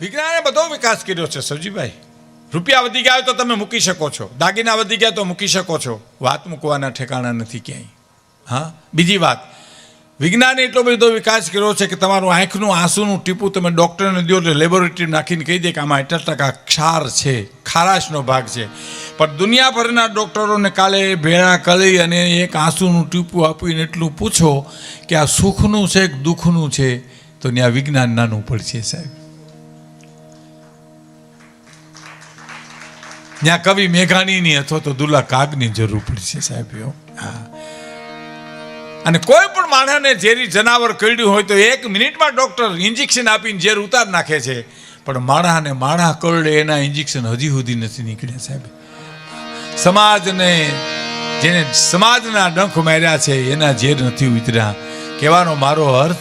વિજ્ઞાને બધો વિકાસ કર્યો છે સવજીભાઈ રૂપિયા વધી ગયા તો તમે મૂકી શકો છો. દાગીના વધી ગયા તો મૂકી શકો છો. વાત મૂકવાના ઠેકાણા નથી ક્યાંય. હા? બીજી વાત. વિજ્ઞાને એટલો બધો વિકાસ કર્યો છે કે તમારું આંખનું, આંસુનું ટીપું તમે ડૉક્ટરને દો એટલે લેબોરેટરી નાખીને કહી દે કે આમાં એટલા ટકા ક્ષાર છે, ખારાશનો ભાગ છે. પણ દુનિયાભરના ડૉક્ટરોને કાલે ભેળા કરી અને એક આંસુનું ટીપું આપીને એટલું પૂછો કે આ સુખનું છે કે દુઃખનું છે? તો ત્યાં વિજ્ઞાન નાનું પડશે સાહેબ. ત્યાં કવિ મેઘાણીની અથવા તો દુલ્લા કાગની જરૂર પડશે સાહેબ. હા. અને કોઈ પણ માણસને ઝેરી જનાવર કરડ્યું હોય તો એક મિનિટમાં ડોક્ટર ઇન્જેક્શન આપીને ઝેર ઉતાર નાખે છે. પણ માણસને માણસ કરડે એના ઇન્જેક્શન હજી સુધી નથી નીકળ્યા સાહેબ. સમાજને જેને સમાજના ડંખ માર્યા છે એના ઝેર નથી ઉતર્યા. કહેવાનો મારો અર્થ,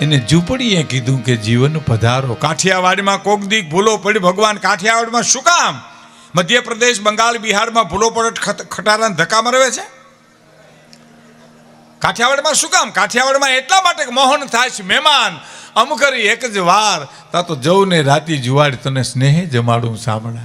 એને ઝૂંપડીએ કીધું કે જીવન પધારો. કાઠિયાવાડમાં કોક દીક ભૂલો પડી, ભગવાન કાઠિયાવાડમાં શું કામ? મધ્યપ્રદેશ, બંગાળ, બિહારમાં ભૂલો પડે ખટ- ખટારાને ધક્કા મરવે છે? કાઠિયાવાડમાં શું કામ? કાઠિયાવાડમાં એટલા માટે મોહન થાય છે, મહેમાન અમકરી એક જ વાર, તા તો જવું ને રાતી જુવાડ તને સ્નેહે જમાડું સાંભળા.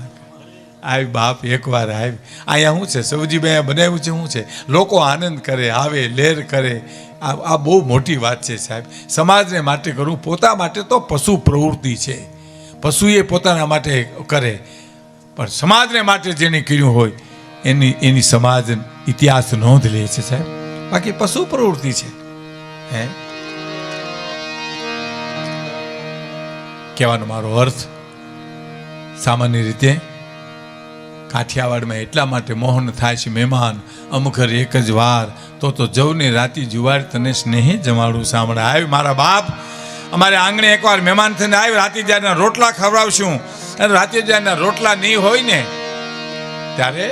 આવી બાપ એકવાર આવી અહીંયા શું છે? સૌજીભાઈ બનાવ્યું છે શું છે? લોકો આનંદ કરે, આવે, લેર કરે. આ આ બહુ મોટી વાત છે સાહેબ. સમાજને માટે કરવું પોતા માટે તો પશુ પ્રવૃત્તિ છે. પશુએ પોતાના માટે કરે. પણ સમાજને માટે જેને કર્યું હોય, એની એની સમાજ ઇતિહાસ નોંધ લે છે સાહેબ. બાકી પશુ પ્રવૃત્તિ છે. હે? કહેવાનો મારો અર્થ, સામાન્ય રીતે કાઠિયાવાડમાં એટલા માટે મોહન થાય છે મહેમાન અમુખર એક જ વાર, તો તો જવને રાતી જુવાર તને સ્નેહે જમાડું સાંભળા. આવ્યું મારા બાપ, અમારે આંગણે એકવાર મહેમાન થઈને આવ્યું રાતે જ્યારે રોટલા ખવડાવશું અને રાતે જ્યારે રોટલા નહીં હોય ને, ત્યારે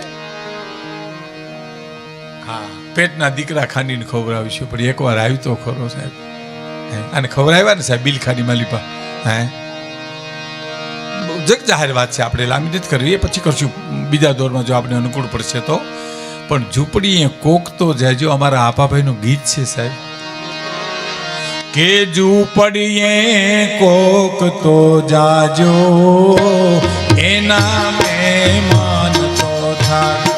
હા, પેટના દીકરા ખાંડીને ખવડાવીશું. પણ એકવાર આવ્યું તો ખરો સાહેબ. અને ખવડાવ્યા ને સાહેબ બિલ ખાની માલિપા. હે? જગ જાહેર વાત છે, આપણે લાંબી નથી કરવી. એ પછી કરશું. બીજા દોરમાં જો આપણે અનુકૂળ પડશે તો. પણ ઝૂંપડીએ કોક તો જાજો અમારા આપાભાઈનું ગીત છે સાહેબ. કે ઝૂંપડીએ કોક તો જાજો. એના મહેમાન તો થાય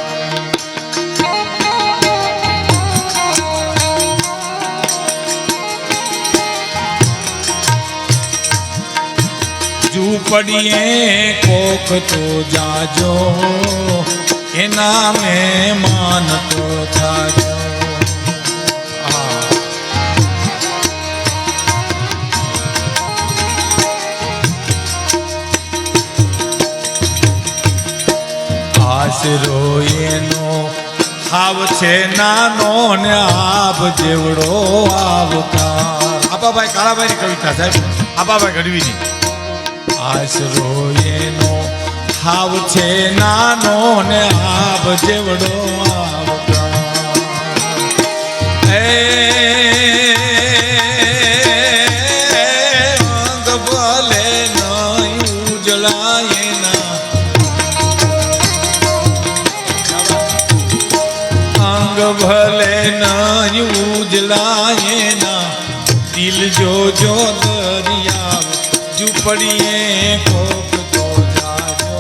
પડીએ કોક તો જાજો. એના મહેમાન તો થાજો આશરો એનો હાવ છે નાનો ને આપ જેવડો આવતા. આપાભાઈ, કાળાભાઈની કવિતા સાહેબ આપાભાઈ ગઢવીની. આશરો એનો હાવ છે નાનો ને આપ જેવડો ભલે યુજ ઉજળાય ના. દિલ જો જો દરિયા ઝૂંપડીએ કોક તો જાજો.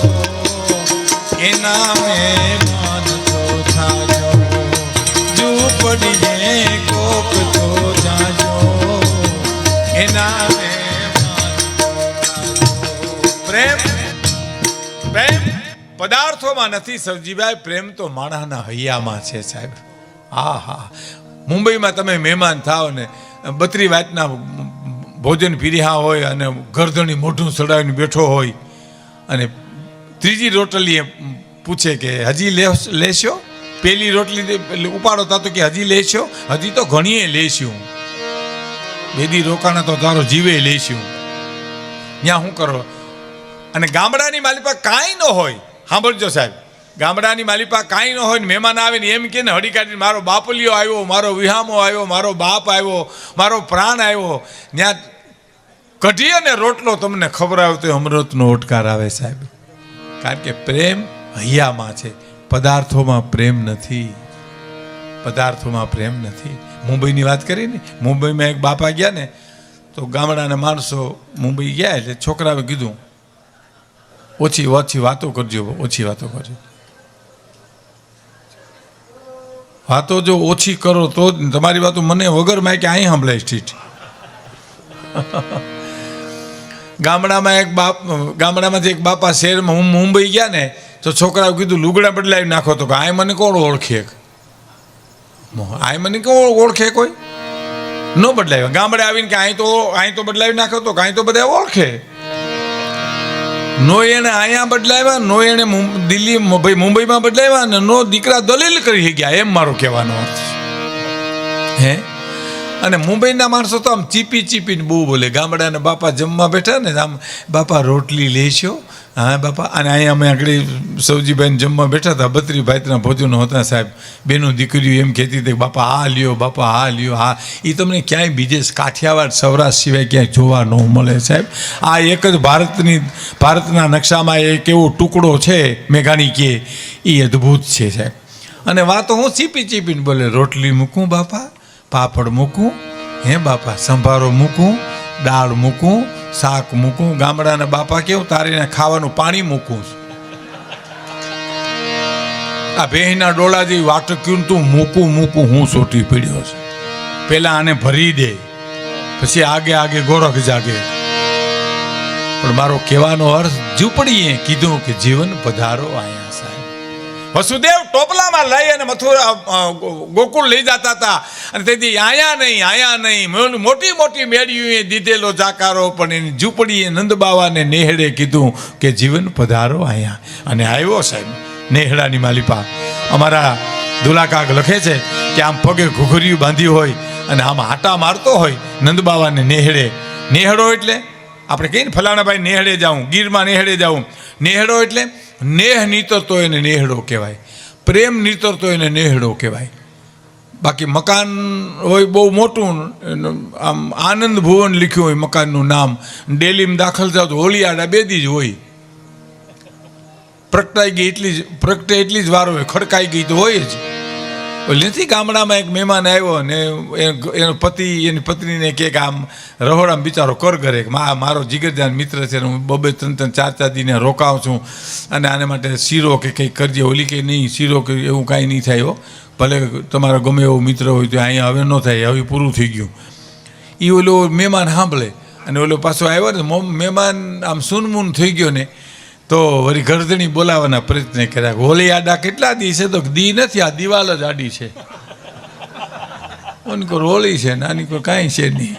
એના મહેમાન તો થાજો ઝૂંપડીએ કોક તો જાજો. એના મે પ્રેમ પ્રેમ પદાર્થોમાં નથી સવજીભાઈ પ્રેમ તો માણસના હૈયામાં છે સાહેબ. હા હા. મુંબઈમાં તમે મહેમાન થાવ ને, બત્રી વાતના ભોજન પીર્યા હોય અને ગરદણી મોઢું સડાવીને બેઠો હોય. અને ત્રીજી રોટલીએ પૂછે કે, હજી લેશો પેલી રોટલી ઉપાડો તા તો કે, હજી લેશો? હજી તો ઘણીએ લેશું. બેદી રોકાણા તો તારો જીવે લેશું. ત્યાં શું કરો? અને ગામડાની માલિકા કાંઈ ન હોય. સાંભળજો સાહેબ. ગામડાની માલિપા કાંઈ ન હોય ને મહેમાન આવે ને એમ કે ને હડી કાઢીને મારો બાપલિયો આવ્યો, મારો વિહામો આવ્યો, મારો બાપ આવ્યો, મારો પ્રાણ આવ્યો. ત્યાં કઢી અને રોટલો તમને ખબર આવે તો અમૃતનો ઓટકાર આવે સાહેબ. કારણ કે પ્રેમ હૈયામાં છે. પદાર્થોમાં પ્રેમ નથી. પદાર્થોમાં પ્રેમ નથી. મુંબઈની વાત કરી ને, મુંબઈમાં એક બાપા ગયા ને, તો ગામડાના માણસો મુંબઈ ગયા એટલે છોકરાએ કીધું, ઓછી ઓછી વાતો કરજો, ઓછી વાતો કરજો. વાતો જો ઓછી કરો તો જ તમારી વાતો મને વગરમાં કે અહીં સંભળાય ઠીઠ ગામડામાં એક બાપ, ગામડામાંથી એક બાપા શહેરમાં હું મુંબઈ ગયા ને, તો છોકરાએ કીધું, લુગડા બદલાવી નાખો તો. કે આ મને કોણ ઓળખે? આ મને કોણ ઓળખે કોઈ? ન બદલાવ્યા. ગામડે આવીને કે અહીં તો અહીં તો બદલાવી નાખો તો કાંઈ તો બધા ઓળખે? નો એને અહીંયા બદલાવ્યા, નો એને દિલ્હી ભાઈ મુંબઈમાં બદલાવ્યા ને નો દીકરા દલીલ કરી ગયા એમ મારો કહેવાનો હે? અને મુંબઈના માણસો તો આમ ચીપી ચીપીને બહુ બોલે. ગામડાના બાપા જમવા બેઠા ને આમ બાપા રોટલી લેશો હા, બાપા, અને અહીંયા અમે આગળ સૌજીભાઈને જમવા બેઠા હતા બત્રી ભાઈના ભોજનો હતા, સાહેબ. બેનું દીકરીઓ એમ કહેતી હતી બાપા, આ લ્યો, બાપા, આ લ્યો હા એ તમને ક્યાંય બીજે કાઠિયાવાડ, સૌરાષ્ટ્ર સિવાય ક્યાંય જોવા ન મળે, સાહેબ. આ એક જ ભારતની, ભારતના નકશામાં એક એવો ટુકડો છે, મેઘાણી કે. એ અદ્ભુત છે, સાહેબ. અને વાતો હું ચીપી ચીપીને બોલે, રોટલી મૂકું, બાપા, પાપડ મૂકું, હે બાપા, સંભારો મૂકું દાળ મૂકું, શાક મૂકું, ગામડાના બાપા કેવું, તારીને ખાવાનું પાણી મૂકું છું. આ ડોળા જેવી વાટક્યું તું મૂકું મૂકું, હું સોટી પીડ્યો છું. પેલા આને ભરી દે, પછી આગે આગે ગોરખ જાગે. પણ મારો કહેવાનો અર્થ ઝૂંપડીએ કીધું કે જીવન પધારો આયા સાહેબ. વસુદેવ ટોપલામાં લઈ અને મથુરા ગોકુળ લઈ જતા હતા. અને તેથી આયા નહીં આયા નહીં. મોટી મોટી મેળીઓએ દીધેલો જાકારો, પણ એની ઝૂંપડીએ નંદબાવાને નેહડે કીધું કે જીવન પધારો આયા. અને આવ્યો સાહેબ નેહડાની માલિપા. અમારા દુલાકાક લખે છે કે આમ પગે ઘૂઘરિયું બાંધ્યું હોય અને આમ હાટા મારતો હોય, નંદબાવાને નેહડે નેહડો એટલે? આપણે કહીએ ને, ફલાણાભાઈ નેહડે જાઉં, ગીરમાં નેહડે જાઉં. નેહડો એટલે? નેહ નીતરતો એને નેહડો કહેવાય. પ્રેમ નીતરતો એને નેહડો કહેવાય. બાકી મકાન હોય બહુ મોટું, આમ આનંદ ભુવન લખ્યું હોય મકાનનું નામ. ડેલીમાં દાખલ થાવ તો હોલિયાડા બેદી જ હોય. પ્રગટાઈ ગઈ એટલી જ પ્રગટે એટલી જ વાર હોય, ખડકાઈ ગઈ તો હોય જ. ઓલી નથી ગામડામાં એક મહેમાન આવ્યો ને એનો પતિ, એની પત્નીને કે આમ રહોડામાં બિચારો કર કરે મા મારો જીગરજાન મિત્ર છે હું બબે ત્રણ ત્રણ ચાર ચાર દીને રોકાઉં છું અને આને માટે શીરો કે કંઈક કરજે, ઓલી કે નહીં, શીરો કે એવું કાંઈ નહીં થાય ભલે તમારો ગમે એવો મિત્ર હોય તો અહીંયા હવે ન થાય, હવે પૂરું થઈ ગયું. એ ઓલો મહેમાન સાંભળે અને ઓલો પાછો આવ્યો ને મહેમાન આમ સૂનમૂન થઈ ગયો ને તો વળી ગરદણી બોલાવવાના પ્રયત્ન કર્યા. હોલી આડા કેટલા દી છે તો દી નથી, આ દિવાલ જ આડી છે. ઓની કોઈ હોળી છે, નાની કોઈ કાંઈ છે નહીં.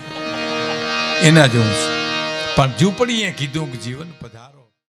એના જેવું પણ ઝૂંપડીએ કીધું કે જીવન પધારો.